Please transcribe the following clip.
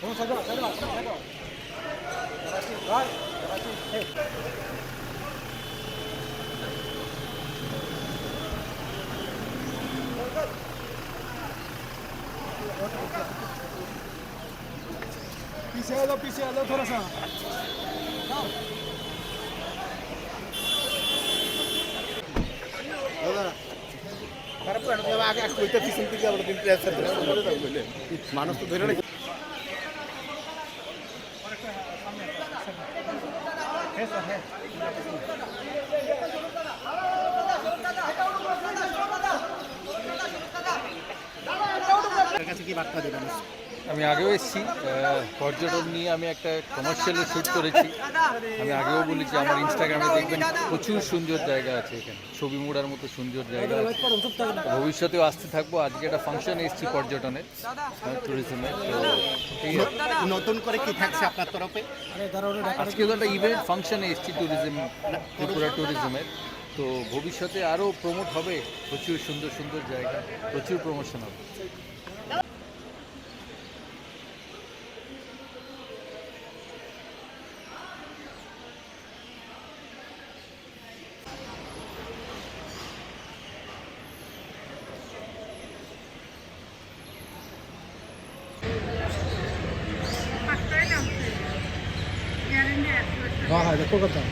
Vamos allá, allá, allá. Vai, vai, vai. पीछे आ जाओ पीछे आ जाओ थोड़ा सा মানুষ তো ধরে আমি আগেও এসেছি পর্যটন নিয়ে আমি একটা কমার্শিয়ালের শ্যুট করেছি। আমি আগেও বলেছি আমার ইনস্টাগ্রামে দেখবেন প্রচুর সুন্দর জায়গা আছে এখানে। ছবি মোড়ার মতো সুন্দর জায়গা আছে। ভবিষ্যতেও আসতে থাকব। আজকে একটা ফাংশন এসেছি পর্যটনের ট্যুরিজমের তো নতুন করে কি থাকছে আপনার তরফে? আজকে তো একটা ইভেন্ট ফাংশনে এসেছি ট্যুরিজম ত্রিপুরা ট্যুরিজমের তো ভবিষ্যতে আরও প্রমোট হবে। প্রচুর সুন্দর সুন্দর জায়গা প্রচুর প্রমোশন হবে। কলকাতা